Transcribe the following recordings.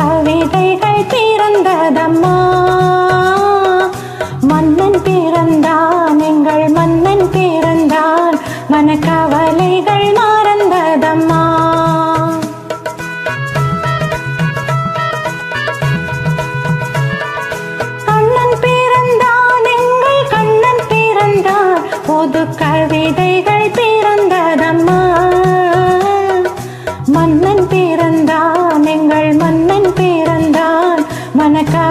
கவிதைகள் பிறந்ததம்மா. மன்னன் பிறந்தான் எங்கள் மன்னன் பிறந்தான் மனக்கவலைகள் மறந்ததம்மா. கண்ணன் பிறந்தான் எங்கள் கண்ணன் பிறந்தான் பொது கவிதை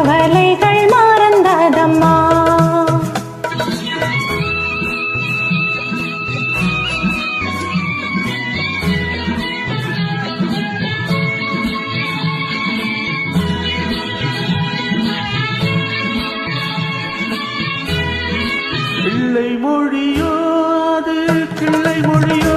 மனக்கவலைகள் மறந்ததம்மா. பிள்ளை மொழியோ அது கிள்ளை மொழியோ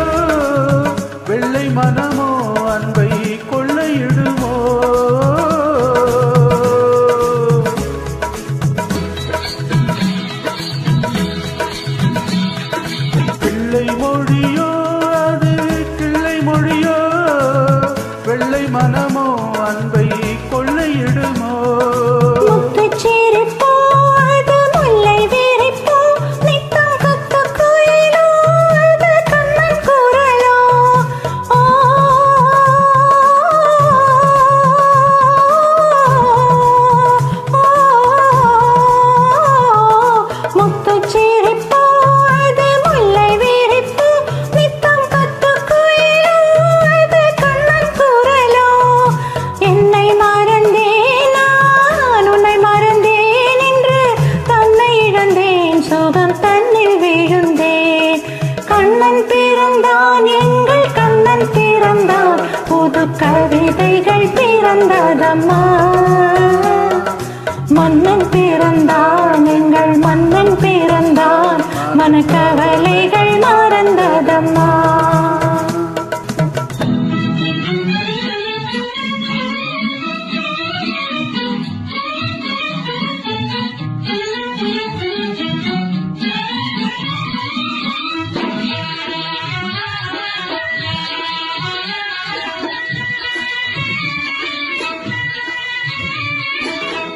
பிறந்தான் எங்கள் கண்ணன் பிறந்தான். புது கவிதைகள் பிறந்ததம்மா.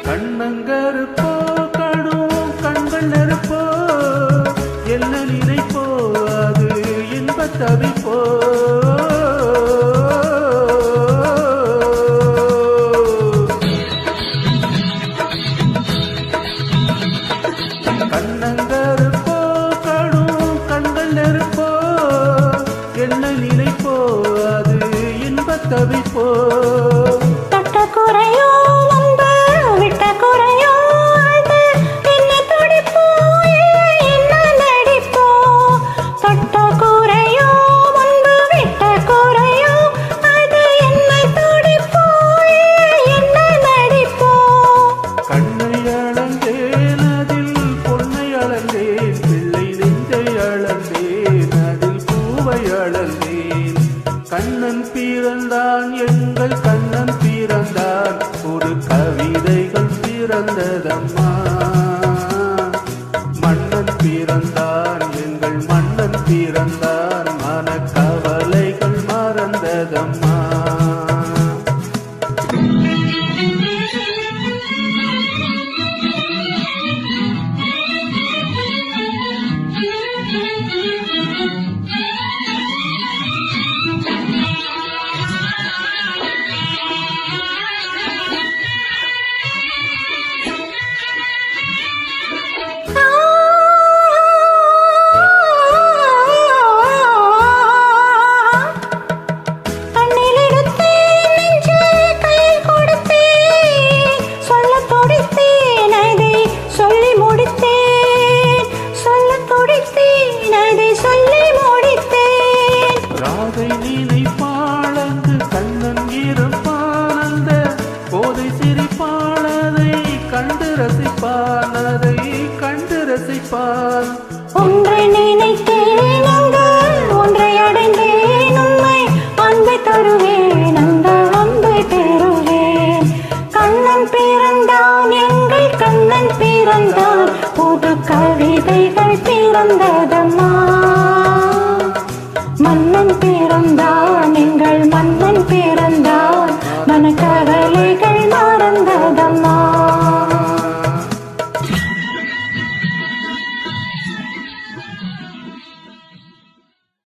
கண்ணங்கருப்போ கடும் கண்கள் நெருப்போ என்ன நினைப்போ அது இன்பத் தவிப்போ. கண்ணங்கருப்போ கடும் கண்கள் நெருப்போ என்ன நினைப்போ அது இன்பத் தவிப்போ. வளர்ந்தேன் கண்ணன் பிறந்தான் எங்கள் கண்ணன் பிறந்தான் ஒரு கவிதைகள் பிறந்ததம்மா. கண்ணன் பிறந்தான் புது கவிதைகள் பிறந்ததம்மா. மன்னன் பிறந்தான். எங்கள் மன்னன் பிறந்தான். மன கவலைகள்